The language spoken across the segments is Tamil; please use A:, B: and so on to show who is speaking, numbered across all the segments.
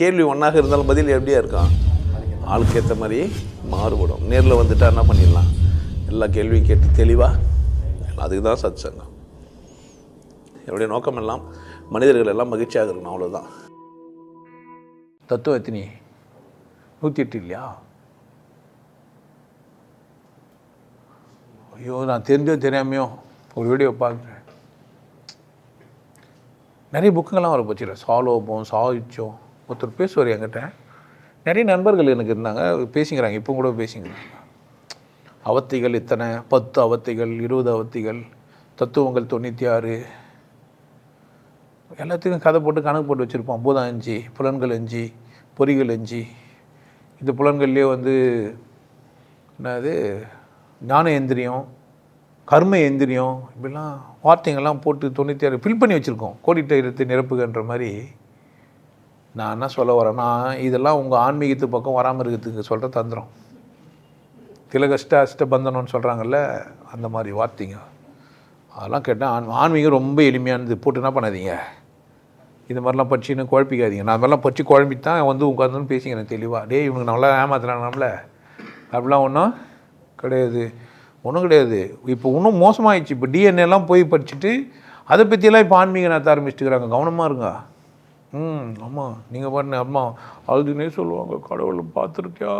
A: கேள்வி ஒன்றாக இருந்தாலும் பதில் எப்படியா இருக்கான் ஆளுக்கு ஏற்ற மாதிரி மாறுபடும். நேரில் வந்துட்டா என்ன பண்ணிடலாம்? எல்லா கேள்வியும் கேட்டு தெளிவாக அதுக்கு தான் சத் சங்கம் என்னுடைய நோக்கம் எல்லாம் மனிதர்கள் எல்லாம் மகிழ்ச்சியாக இருக்கணும் அவ்வளோதான்
B: தத்துவ எத்தனை? நூற்றி எட்டு இல்லையா? ஐயோ நான் தெரிஞ்சோ தெரியாமையோ ஒரு வீடியோ பார்க்குறேன். நிறைய புக்குங்கெல்லாம் வர போச்சு சாலோபம் சாகிச்சோம் ஒருத்தர் பேசுவார் என்கிட்ட. நிறைய நண்பர்கள் எனக்கு இருந்தாங்க பேசிக்கிறாங்க இப்போ கூட பேசிக்கிறாங்க. அவத்திகள் இத்தனை? பத்து அவத்திகள் இருபது அவத்திகள் தத்துவங்கள் தொண்ணூற்றி ஆறு. எல்லாத்துக்கும் கதை போட்டு கணக்கு போட்டு வச்சுருப்போம். பூதம் அஞ்சு புலன்கள் அஞ்சு பொறிகள் அஞ்சு. இந்த புலன்கள்லேயே வந்து என்னது? ஞான எந்திரியம் கர்ம எந்திரியம் இப்படிலாம் வார்த்தைங்கள்லாம் போட்டு தொண்ணூற்றி ஆறு ஃபில் பண்ணி வச்சுருக்கோம். கோடிட்ட இருத்து நிரப்புகன்ற மாதிரி. நான் என்ன சொல்ல வரேன்னா இதெல்லாம் உங்கள் ஆன்மீகத்து பக்கம் வராமல் இருக்கிறதுக்கு சொல்கிற தந்திரம். திலகஷ்ட அஷ்ட பந்தனம்னு சொல்கிறாங்கல்ல அந்த மாதிரி வார்த்தைங்க. அதெல்லாம் கேட்டால் ஆன் ஆன்மீகம் ரொம்ப எளிமையானது. போட்டு என்ன பண்ணாதீங்க? இது மாதிரிலாம் படிச்சுன்னு குழப்பிக்காதீங்க. நான் மாதிரிலாம் படித்து குழம்பி தான் வந்து உட்காந்துன்னு பேசிக்கிறேன் தெளிவாக டேய் இவனுக்கு நல்லா ஏமாத்துறாங்க அப்படிலாம் ஒன்றும் கிடையாது. ஒன்றும் கிடையாது. இப்போ இன்னும் மோசமாகிடுச்சு இப்போ டிஎன்ஏலாம் போய் படிச்சுட்டு அதை பற்றியெல்லாம் இப்போ ஆன்மீக நடத்த ஆரம்பிச்சுட்டுக்கிறாங்க கவனமாக இருங்க. ம் ஆமாம் நீங்கள் பாருங்க அம்மா அதுனே சொல்லுவாங்க கடவுளை பார்த்துருக்கியா?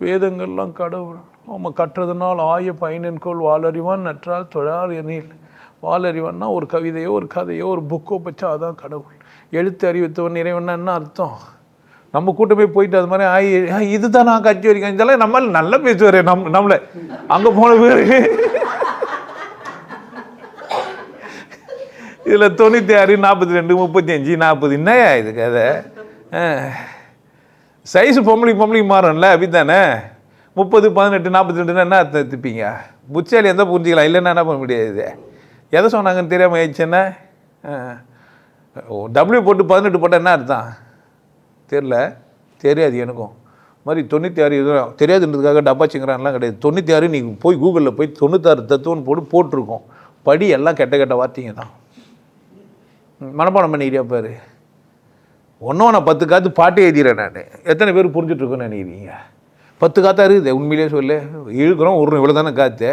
B: வேதங்கள்லாம் கடவுள். ஆமாம் கற்றதுனால் ஆய பயனென்கோள் வாலறிவான் நற்றால் தொழார் எனில். வாலறிவான்னா ஒரு கவிதையோ ஒரு கதையோ ஒரு புக்கோ பச்சா அதான் கடவுள். எழுத்து அறிவித்தவன் இறைவன்னா என்ன அர்த்தம்? நம்ம கூட்டமே போயிட்டு அது மாதிரி ஆயி ஆ, இதுதான் நான் கட்சி வரைக்கும். இதெல்லாம் நம்ம நல்லா பேசுவார் நம் நம்மளை. அங்கே போன பேர் இதில் தொண்ணூற்றி ஆறு நாற்பத்தி ரெண்டு முப்பத்தி அஞ்சு நாற்பது என்னையா இது கதை? சைஸ் பொம்பளைக்கு பொம்பளைக்கு மாறும்ல அப்படித்தானே? முப்பது பதினெட்டு நாற்பத்தி ரெண்டுன்னா என்ன அர்த்தம் திப்பிங்க புச்சாலி எந்த புரிஞ்சிக்கலாம்? இல்லைன்னா என்ன பண்ண முடியாது எதை சொன்னாங்கன்னு தெரியாமல் ஆயிடுச்சுன்னா டபிள்யூ போட்டு பதினெட்டு போட்டால் என்ன அர்த்தம்? தெரில தெரியாது எனக்கும். மாதிரி தொண்ணூற்றி ஆறு இதுவும் தெரியாதுன்றதுக்காக டப்பாச்சுங்கிறான்லாம் கிடையாது. தொண்ணூற்றி ஆறு நீங்கள் போய் கூகுளில் போய் தொண்ணூத்தாறு தத்துவம்னு போட்டு போட்டிருக்கோம். படி எல்லாம் கெட்ட கெட்ட வார்த்தைங்க தான் மனப்பாடம் பண்ணிக்கிறியா பாரு. ஒன்றும் நான் பத்து காத்து பாட்டு எழுதிறேன் நான். எத்தனை பேர் புரிஞ்சிட்ருக்கோன்னு நினைக்கிறீங்க? பத்து காத்தா இருக்குது உண்மையிலேயே சொல்லு. இழுக்கிறோம் ஒரு இவ்வளோ தானே காற்று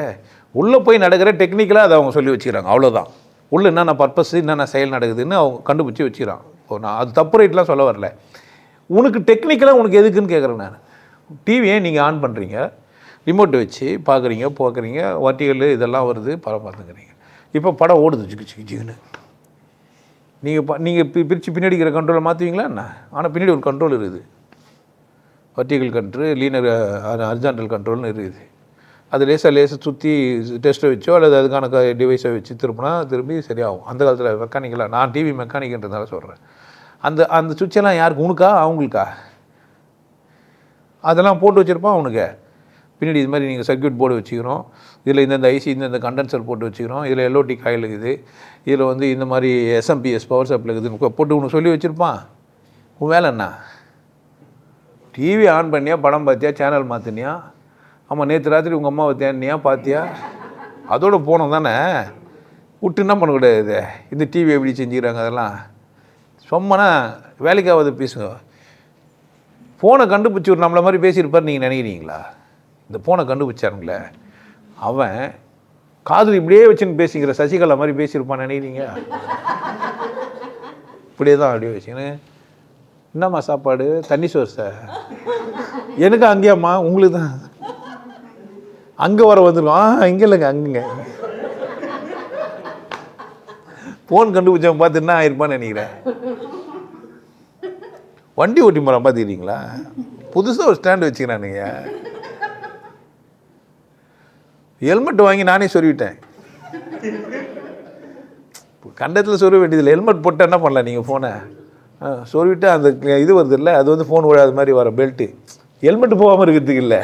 B: உள்ளே போய் நடக்கிற டெக்னிக்கலாக அதை அவங்க சொல்லி வச்சுக்கிறாங்க அவ்வளோதான் உள்ளே என்னென்ன பர்பஸ் என்னென்ன செயல் நடக்குதுன்னு அவங்க கண்டுபிடிச்சி வச்சுக்கிறான். இப்போ நான் அது தப்பு ரைட்லாம் சொல்ல வரல. உனக்கு டெக்னிக்கலாக உனக்கு எதுக்குன்னு கேட்குறேன் நான். டிவியை நீங்கள் ஆன் பண்ணுறீங்க ரிமோட் வச்சு பார்க்குறீங்க போக்குறீங்க வட்டிகள் இதெல்லாம் வருது படம் பார்த்துக்கிறீங்க இப்போ படம் ஓடுது ஜிக்கு ஜிக்கு ஜிக்குன்னு. நீங்கள் ப நீங்கள் பி பிரித்து பின்னாடி இருக்கிற கண்ட்ரோலை மாற்றுவீங்களா என்ன? ஆனால் பின்னாடி ஒரு கண்ட்ரோல் இருக்குது. வர்டிகல் கண்ட்ரோல் லீனர் அர்ஜாண்டல் கண்ட்ரோல்னு இருக்குது. அது லேசாக லேசாக சுற்றி டெஸ்ட்டை வச்சோ அல்லது அதுக்கான டிவைஸை வச்சு திரும்பினா திரும்பி சரியாகும். அந்த காலத்தில் மெக்கானிக்கலாக நான் டிவி மெக்கானிக்ன்றதுனால சொல்கிறேன் அந்த அந்த சுவிட்செல்லாம் யாருக்கு? உனக்கா? அவங்களுக்கா? அதெல்லாம் போட்டு வச்சுருப்பான் அவனுக்கு பின்னாடி இது மாதிரி நீங்கள் சர்க்கியூட் போர்டு வச்சுக்கிறோம். இதில் இந்தந்த ஐசி இந்தந்த கண்டென்சர் போட்டு வச்சுக்கிறோம். இதில் எல்லோடி காயில் இருக்குது. இதில் வந்து இந்த மாதிரி எஸ்எம்பிஎஸ் பவர் சப்ளை இருக்குதுன்னு போட்டு உனக்கு சொல்லி வச்சுருப்பான். உன் வேலை என்ன? டிவி ஆன் பண்ணியா? படம் பார்த்தியா? சேனல் மாற்றினியா ஆமாம் நேற்று ராத்திரி உங்கள் அம்மாவை தேனியா பார்த்தியா? அதோடு போனோம் தானே. விட்டு என்ன பண்ணக்கூடாது இந்த டிவி எப்படி செஞ்சுக்கிறாங்க அதெல்லாம்? சும்மானா வேலைக்காவது பேசுங்க. ஃபோனை கண்டுபிடிச்சி ஒரு நம்மளை மாதிரி பேசியிருப்பார் நீங்கள் நினைக்கிறீங்களா? இந்த ஃபோனை கண்டுபிடிச்சாருங்களே அவன் காதல் இப்படியே வச்சுன்னு பேசிக்கிற சசிகலா மாதிரி பேசியிருப்பான் நினைக்கிறீங்க? இப்படியே தான் அப்படியே வச்சுன்னு என்னம்மா சாப்பாடு? தண்ணி சோறு சார். எனக்கு அங்கேயாம்மா உங்களுக்கு தான். அங்கே வர வந்துடும் ஆ இங்கே இல்லைங்க அங்கங்க. ஃபோன் கண்டுபிடிச்சவன் பார்த்து என்ன ஆயிருப்பான்னு நினைக்கிறேன். வண்டி ஓட்டி போகிறான் பார்த்துக்கிறீங்களா புதுசாக ஒரு ஸ்டாண்டு வச்சுக்கிறானுங்க. ஹெல்மெட் வாங்கி நானே சொருவிட்டேன். கண்டத்தில் சொல்ல வேண்டியதில்லை. ஹெல்மெட் போட்டால் என்ன பண்ணலாம் நீங்கள் ஃபோனை சொருவிட்டு அந்த இது வருது இல்லை அது வந்து ஃபோன் விழாத மாதிரி வர பெல்ட்டு ஹெல்மெட் போகாமல் இருக்கிறதுக்கு இல்லை.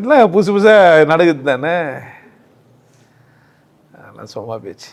B: எல்லாம் புதுசு புதுசாக நடக்குது தானே? அதெல்லாம் சும்மா பேச்சு.